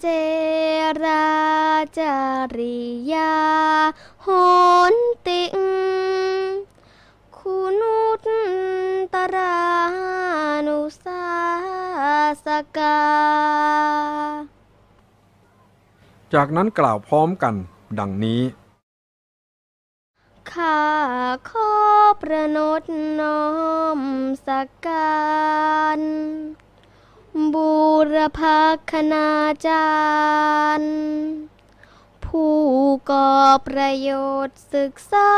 เจราจริยาโหนติงคุณุตตรานุสาสกา จากนั้นกล่าวพร้อมกันดังนี้ ข้าขอประนตน้อมสักการ บูรพาคณาจารย์ ผู้ก่อประโยชน์ศึกษา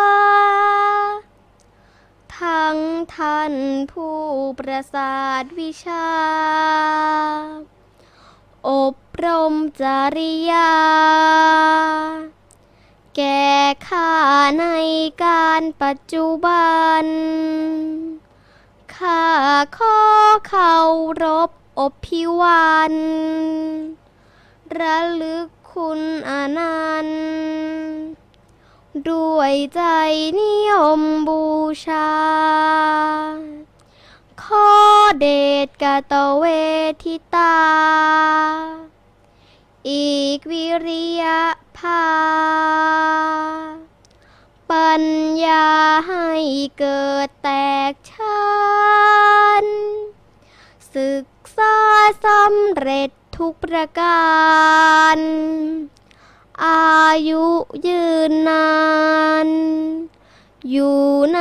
ทั้งท่านผู้ประสาทวิชา อบรมจริยา แก่ข้าในการปัจจุบันข้าขอเคารพ อบพิวันระลึกคุณอนันต์ด้วยใจนิยมบูชาขอเดชกะตะเวทิตา อีกวิริยะภา ปัญญาให้เกิดแตกชันศึก ษาสำเร็จทุกประการ อายุยืนนาน อยู่ใน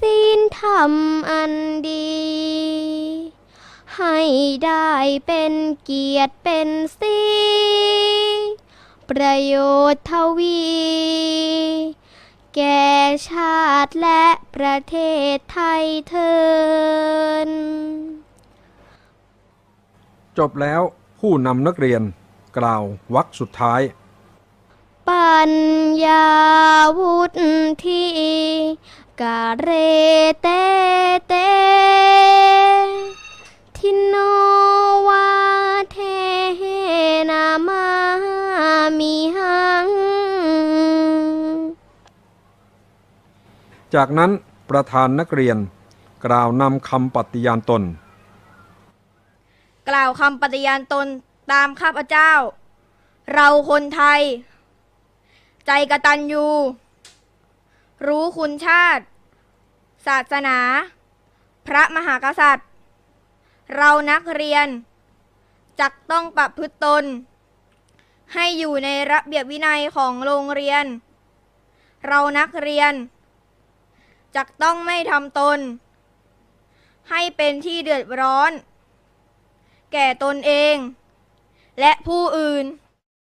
ศีลธรรมอันดี ให้ได้เป็นเกียรติเป็นสีประโยชน์ทวี แก่ชาติและประเทศไทยเทิน จบแล้วผู้นำนักเรียนกล่าววรรคสุดท้าย ปัญญาวุฒิกาเรเตเต ทิโนวาเทนามามิหัง จากนั้นประธานนักเรียนกล่าวนำคำปฏิญาณตน กล่าวคำปฏิญาณตนตามข้าพเจ้า เราคนไทย ใจกตัญญูรู้คุณชาติ ศาสนา พระมหากษัตริย์ เรานักเรียนจักต้องประพฤติตน ให้อยู่ในระเบียบวินัยของโรงเรียน เรานักเรียนจักต้องไม่ทำตน ให้เป็นที่เดือดร้อน แก่ตนเอง และผู้อื่น